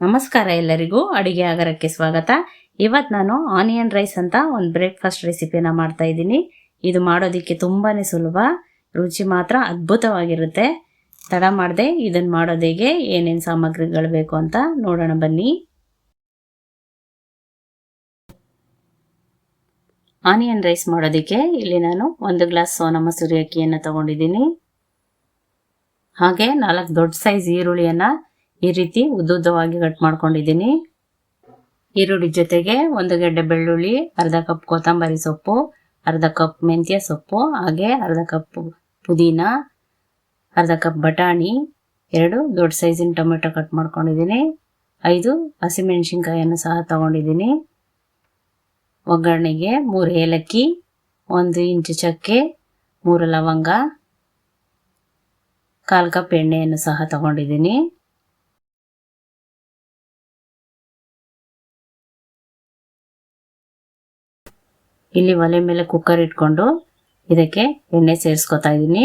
ನಮಸ್ಕಾರ ಎಲ್ಲರಿಗೂ. ಅಡುಗೆ ಆಗರಕ್ಕೆ ಸ್ವಾಗತ. ಇವತ್ತು ನಾನು ಆನಿಯನ್ ರೈಸ್ ಅಂತ ಒಂದು ಬ್ರೇಕ್ಫಾಸ್ಟ್ ರೆಸಿಪಿನ ಮಾಡ್ತಾ ಇದ್ದೀನಿ. ಇದು ಮಾಡೋದಕ್ಕೆ ತುಂಬಾನೇ ಸುಲಭ. ರುಚಿ ಮಾತ್ರ ಅದ್ಭುತವಾಗಿರುತ್ತೆ. ತಡ ಮಾಡದೆ ಇದನ್ನು ಮಾಡೋದೇಗೆ ಏನೇನು ಸಾಮಗ್ರಿಗಳು ಬೇಕು ಅಂತ ನೋಡೋಣ ಬನ್ನಿ. ಆನಿಯನ್ ರೈಸ್ ಮಾಡೋದಕ್ಕೆ ಇಲ್ಲಿ ನಾನು ಒಂದು ಗ್ಲಾಸ್ ಸೋನಾ ಮಸೂರಿ ಅಕ್ಕಿಯನ್ನು ತಗೊಂಡಿದ್ದೀನಿ. ಹಾಗೆ ನಾಲ್ಕು ದೊಡ್ಡ ಸೈಜ್ ಈರುಳ್ಳಿಯನ್ನು ಈ ರೀತಿ ಉದ್ದುದ್ದವಾಗಿ ಕಟ್ ಮಾಡ್ಕೊಂಡಿದ್ದೀನಿ. ಈರುಳ್ಳಿ ಜೊತೆಗೆ ಒಂದು ಗೆಡ್ಡೆ ಬೆಳ್ಳುಳ್ಳಿ, ಅರ್ಧ ಕಪ್ ಕೊತ್ತಂಬರಿ ಸೊಪ್ಪು, ಅರ್ಧ ಕಪ್ ಮೆಂತ್ಯ ಸೊಪ್ಪು, ಹಾಗೆ ಅರ್ಧ ಕಪ್ ಪುದೀನ, ಅರ್ಧ ಕಪ್ ಬಟಾಣಿ, ಎರಡು ದೊಡ್ಡ ಸೈಜಿನ ಟೊಮೆಟೊ ಕಟ್ ಮಾಡ್ಕೊಂಡಿದ್ದೀನಿ. ಐದು ಹಸಿಮೆಣಸಿನ್ಕಾಯನ್ನು ಸಹ ತಗೊಂಡಿದ್ದೀನಿ. ಒಗ್ಗರಣೆಗೆ ಮೂರು ಏಲಕ್ಕಿ, ಒಂದು ಇಂಚು ಚಕ್ಕೆ, ಮೂರು ಲವಂಗ, ಕಾಲು ಕಪ್ ಎಣ್ಣೆಯನ್ನು ಸಹ ತಗೊಂಡಿದ್ದೀನಿ. ಇಲ್ಲಿ ಒಲೆ ಮೇಲೆ ಕುಕ್ಕರ್ ಇಟ್ಕೊಂಡು ಇದಕ್ಕೆ ಎಣ್ಣೆ ಸೇರಿಸ್ಕೊತಾ ಇದ್ದೀನಿ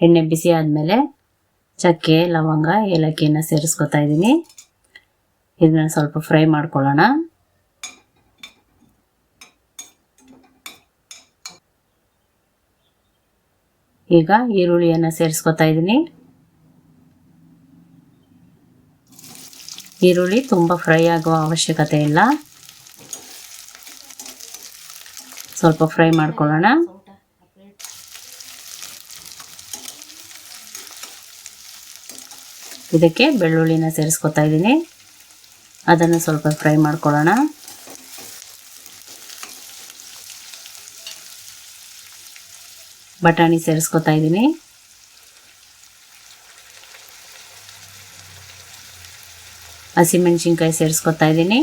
ಎಣ್ಣೆ ಬಿಸಿ ಆದಮೇಲೆ ಚಕ್ಕೆ, ಲವಂಗ, ಏಲಕ್ಕಿಯನ್ನು ಸೇರಿಸ್ಕೊತಾ ಇದ್ದೀನಿ ಇದನ್ನ ಸ್ವಲ್ಪ ಫ್ರೈ ಮಾಡ್ಕೊಳ್ಳೋಣ. ಈಗ ಈರುಳ್ಳಿಯನ್ನು ಸೇರಿಸ್ಕೊತಾ ಇದ್ದೀನಿ ಈರುಳ್ಳಿ ತುಂಬ ಫ್ರೈ ಆಗುವ ಅವಶ್ಯಕತೆ ಇಲ್ಲ. ಸ್ವಲ್ಪ ಫ್ರೈ ಮಾಡ್ಕೊಳ್ಳೋಣ. ಇದಕ್ಕೆ ಬೆಳ್ಳುಳ್ಳಿನ ಸೇರಿಸ್ಕೊತಾ ಇದ್ದೀನಿ. ಅದನ್ನು ಸ್ವಲ್ಪ ಫ್ರೈ ಮಾಡ್ಕೊಳ್ಳೋಣ. ಬಟಾಣಿ ಸೇರಿಸ್ಕೊತಾ ಇದ್ದೀನಿ. ಹಸಿಮೆಣ್ಸಿನ್ಕಾಯಿ ಸೇರಿಸ್ಕೊತಾ ಇದ್ದೀನಿ.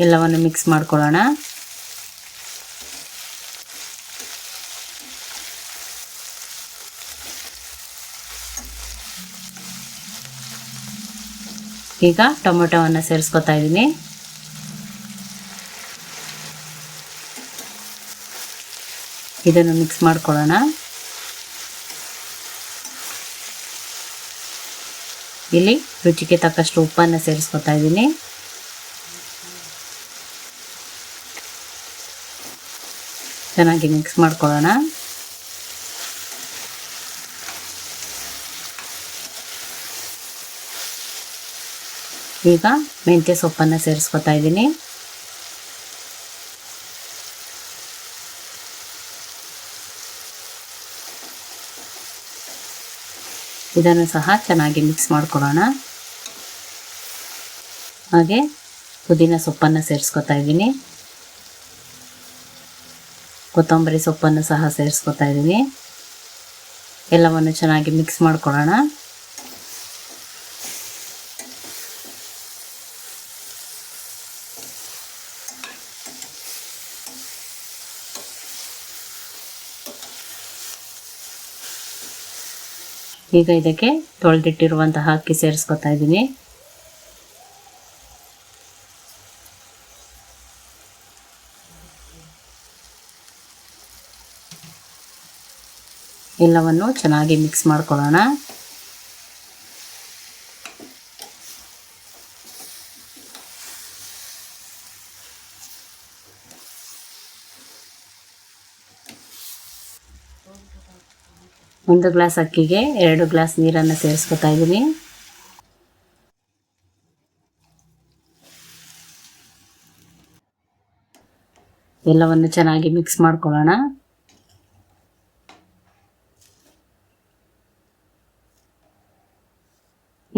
ಎಲ್ಲವನ್ನು ಮಿಕ್ಸ್ ಮಾಡ್ಕೊಳ್ಳೋಣ. ಈಗ ಟೊಮೊಟೊವನ್ನು ಸೇರಿಸ್ಕೊತಾ ಇದ್ದೀನಿ. ಇದನ್ನು ಮಿಕ್ಸ್ ಮಾಡ್ಕೊಳ್ಳೋಣ. ಇಲ್ಲಿ ರುಚಿಗೆ ತಕ್ಕಷ್ಟು ಉಪ್ಪನ್ನು ಸೇರಿಸ್ಕೊತಾ ಇದ್ದೀನಿ. ಚೆನ್ನಾಗಿ ಮಿಕ್ಸ್ ಮಾಡ್ಕೊಳ್ಳೋಣ. ಈಗ ಮೆಂತ್ಯ ಸೊಪ್ಪನ್ನು ಸೇರಿಸ್ಕೊತಾ ಇದ್ದೀನಿ. ಇದನ್ನು ಸಹ ಚೆನ್ನಾಗಿ ಮಿಕ್ಸ್ ಮಾಡ್ಕೊಳ್ಳೋಣ. ಹಾಗೆ ಪುದೀನ ಸೊಪ್ಪನ್ನು ಸೇರಿಸ್ಕೊತಾ ಇದ್ದೀನಿ. ಕೊತ್ತಂಬರಿ ಸೊಪ್ಪನ್ನು ಸಹ ಸೇರಿಸ್ಕೊತಾ ಇದ್ದೀನಿ ಎಲ್ಲವನ್ನು ಚೆನ್ನಾಗಿ ಮಿಕ್ಸ್ ಮಾಡ್ಕೊಳ್ಳೋಣ. ಈಗ ಇದಕ್ಕೆ ತೊಳೆದಿಟ್ಟಿರುವಂತಹ ಅಕ್ಕಿ ಸೇರಿಸ್ಕೊತಾ ಇದ್ದೀನಿ. ಎಲ್ಲವನ್ನು ಚೆನ್ನಾಗಿ ಮಿಕ್ಸ್ ಮಾಡ್ಕೊಳ್ಳೋಣ. ಒಂದು ಗ್ಲಾಸ್ ಅಕ್ಕಿಗೆ ಎರಡು ಗ್ಲಾಸ್ ನೀರನ್ನು ಸೇರಿಸ್ಕೊತಾ ಇದ್ದೀನಿ. ಎಲ್ಲವನ್ನು ಚೆನ್ನಾಗಿ ಮಿಕ್ಸ್ ಮಾಡ್ಕೊಳ್ಳೋಣ.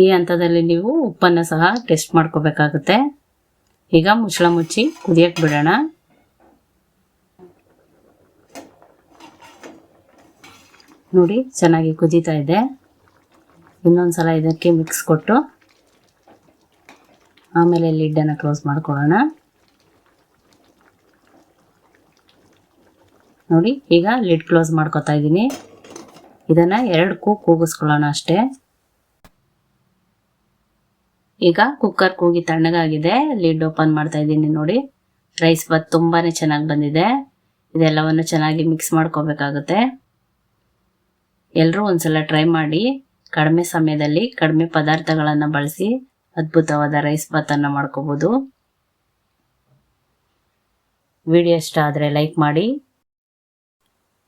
ಈ ಹಂತದಲ್ಲಿ ನೀವು ಉಪ್ಪನ್ನು ಸಹ ಟೆಸ್ಟ್ ಮಾಡ್ಕೋಬೇಕಾಗುತ್ತೆ. ಈಗ ಮುಚ್ಚಳ ಮುಚ್ಚಿ ಕುದಿಯಕ್ಕೆ ಬಿಡೋಣ. ನೋಡಿ, ಚೆನ್ನಾಗಿ ಕುದೀತಾ ಇದೆ. ಇನ್ನೊಂದು ಸಲ ಇದಕ್ಕೆ ಮಿಕ್ಸ್ ಕೊಟ್ಟು ಆಮೇಲೆ ಲಿಡ್ಡನ್ನು ಕ್ಲೋಸ್ ಮಾಡ್ಕೊಳ್ಳೋಣ. ನೋಡಿ, ಈಗ ಲಿಡ್ ಕ್ಲೋಸ್ ಮಾಡ್ಕೋತಾ ಇದ್ದೀನಿ. ಇದನ್ನು ಎರಡು ಕೂಗ್ ಕೂಗಿಸ್ಕೊಳ್ಳೋಣ ಅಷ್ಟೇ. ಈಗ ಕುಕ್ಕರ್ ಕೂಗಿ ತಣ್ಣಗಾಗಿದೆ. ಲಿಡ್ ಓಪನ್ ಮಾಡ್ತಾ ಇದ್ದೀನಿ ನೋಡಿ. ರೈಸ್ ಬಾತ್ ತುಂಬಾ ಚೆನ್ನಾಗಿ ಬಂದಿದೆ. ಇದೆಲ್ಲವನ್ನು ಚೆನ್ನಾಗಿ ಮಿಕ್ಸ್ ಮಾಡ್ಕೋಬೇಕಾಗುತ್ತೆ. ಎಲ್ಲರೂ ಒಂದ್ಸಲ ಟ್ರೈ ಮಾಡಿ. ಕಡಿಮೆ ಸಮಯದಲ್ಲಿ ಕಡಿಮೆ ಪದಾರ್ಥಗಳನ್ನು ಬಳಸಿ ಅದ್ಭುತವಾದ ರೈಸ್ ಬಾತನ್ನು ಮಾಡ್ಕೋಬೋದು. ವಿಡಿಯೋ ಇಷ್ಟ ಆದರೆ ಲೈಕ್ ಮಾಡಿ.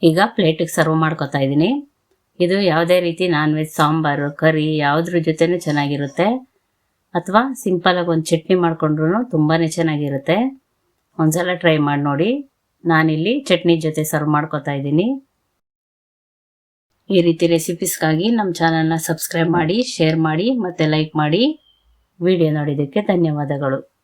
ಈಗ ಪ್ಲೇಟಿಗೆ ಸರ್ವ್ ಮಾಡ್ಕೋತಾ ಇದ್ದೀನಿ. ಇದು ಯಾವುದೇ ರೀತಿ ನಾನ್ ವೆಜ್ ಸಾಂಬಾರು ಕರಿ ಯಾವುದ್ರ ಜೊತೆನೂ ಚೆನ್ನಾಗಿರುತ್ತೆ. ಅಥವಾ ಸಿಂಪಲಾಗಿ ಒಂದು ಚಟ್ನಿ ಮಾಡಿಕೊಂಡ್ರು ತುಂಬಾ ಚೆನ್ನಾಗಿರುತ್ತೆ. ಒಂದ್ಸಲ ಟ್ರೈ ಮಾಡಿ ನೋಡಿ. ನಾನಿಲ್ಲಿ ಚಟ್ನಿ ಜೊತೆ ಸರ್ವ್ ಮಾಡ್ಕೊತಾ ಇದ್ದೀನಿ. ಈ ರೀತಿ ರೆಸಿಪೀಸ್ಗಾಗಿ ನಮ್ಮ ಚಾನಲ್ನ ಸಬ್ಸ್ಕ್ರೈಬ್ ಮಾಡಿ, ಶೇರ್ ಮಾಡಿ ಮತ್ತು ಲೈಕ್ ಮಾಡಿ. ವಿಡಿಯೋ ನೋಡಿದ್ದಕ್ಕೆ ಧನ್ಯವಾದಗಳು.